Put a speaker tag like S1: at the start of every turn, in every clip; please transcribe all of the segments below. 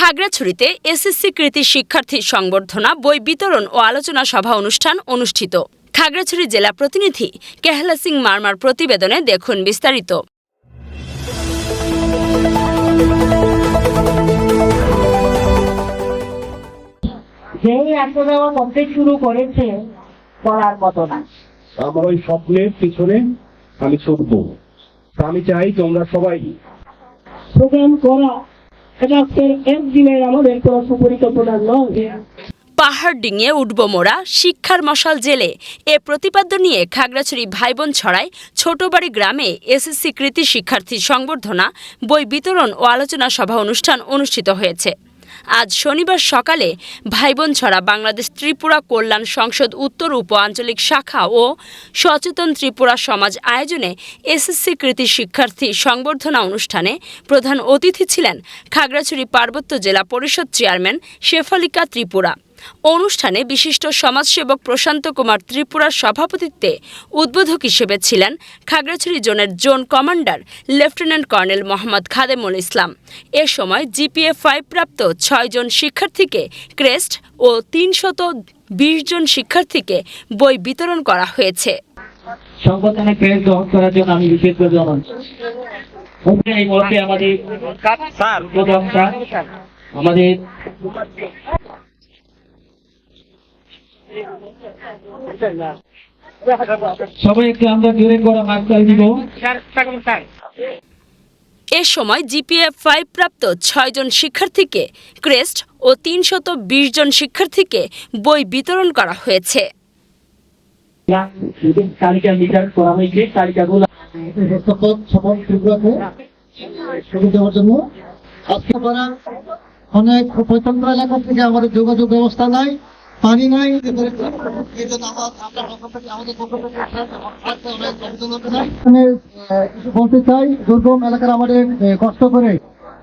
S1: খাগড়াছড়িতে SSC কৃতি শিক্ষার্থী সংবর্ধনা বই বিতরণ ও আলোচনা সভা অনুষ্ঠান অনুষ্ঠিত। খাগড়াছড়ি জেলা প্রতিনিধি কেহলা সিং মারমার প্রতিবেদনে দেখুন বিস্তারিত।
S2: যেই করতে শুরু করেছে বলার মতো না।
S3: আমার ওই স্বপ্নের পিছনে আমি ছুটবো। আমি চাই তোমরা সবাই।
S2: প্রোগ্রাম করা
S1: পাহাড় ডিঙে উঠব মোড়া শিক্ষার মশাল জেলে। এ প্রতিপাদ্য নিয়ে খাগড়াছড়ি ভাইবোন ছড়ায় ছোটবাড়ি গ্রামে এসএসসি কৃতি শিক্ষার্থী সংবর্ধনা, বই বিতরণ ও আলোচনা সভা অনুষ্ঠান অনুষ্ঠিত হয়েছে। আজ শনিবার সকালে ভাইবোন ছড়া বাংলাদেশ ত্রিপুরা কল্যাণ সংসদ উত্তর উপ আঞ্চলিক শাখা ও সচেতন ত্রিপুরা সমাজ আয়োজনে এসএসসি কৃতি শিক্ষার্থী সংবর্ধনা অনুষ্ঠানে প্রধান অতিথি ছিলেন খাগড়াছড়ি পার্বত্য জেলা পরিষদ চেয়ারম্যান শেফালিকা ত্রিপুরা। অনুষ্ঠানে বিশিষ্ট সমাজসেবক প্রশান্ত কুমার ত্রিপুরার সভাপতিত্বে উদ্বোধক হিসেবে ছিলেন খাগড়াছড়ি জোনের zone commander lieutenant colonel Mohammad Khademul Islam. এ সময় জিপিএ ফাইভ প্রাপ্ত ছয়জন শিক্ষার্থীকে ক্রেস্ট ও তিনশত বিশ জন শিক্ষার্থীকে বই বিতরণ করা হয়েছে।
S2: সংগঠনে ক্রেজ গ্রহণ করার জন্য আমি বিশেষভাবে আমাদের সবাই একটু আমরা জোরে করা মার্কাল দিব।
S1: এ সময় জিপিএ ফাইভ প্রাপ্ত ছয়জন শিক্ষার্থীকে ক্রেস্ট ও তিনশত বিশ জন শিক্ষার্থীকে বই বিতরণ করা হয়েছে।
S4: অনেক প্রত্যন্ত এলাকা থেকে আমাদের যোগাযোগ ব্যবস্থা নাই। পানি নাই এই জন্য আমরা আমাদের কিছু বলতে চাই। দুর্গম এলাকার আমাদের কষ্ট করে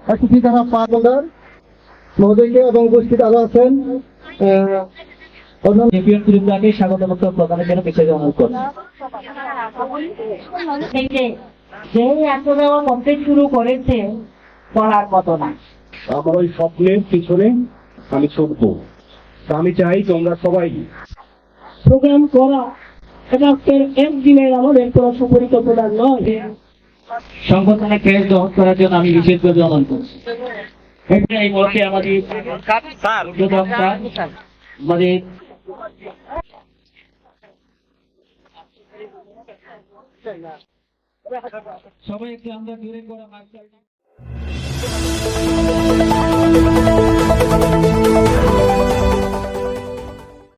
S4: অতিথি যারা পার মহোদয়কে এবং উপস্থিত আরও আছেন আহ, অন্যান্য
S2: চ্যাম্পিয়ন ত্রিপুরাকে স্বাগত বক্তব্য প্রদানের জন্য বিশেষ অনুরোধ করছি। থেকে এত দেওয়া করতে শুরু করেছে বলার মতো না।
S3: আমার ওই স্বপ্নের পিছনে আমি ছুটবো। আমি চাই তোমরা সবাই
S2: প্রোগ্রাম করা এটা একদিনের আমাদের কোনো সুপরিকল্পনা নয়। সংগঠনে ক্রেজ গ্রহণ করার জন্য আমি বিশেষভাবে অনুরোধ করছি। এটা এই মুহূর্তে আমাদের সবাই একটু আমরা জোরে করা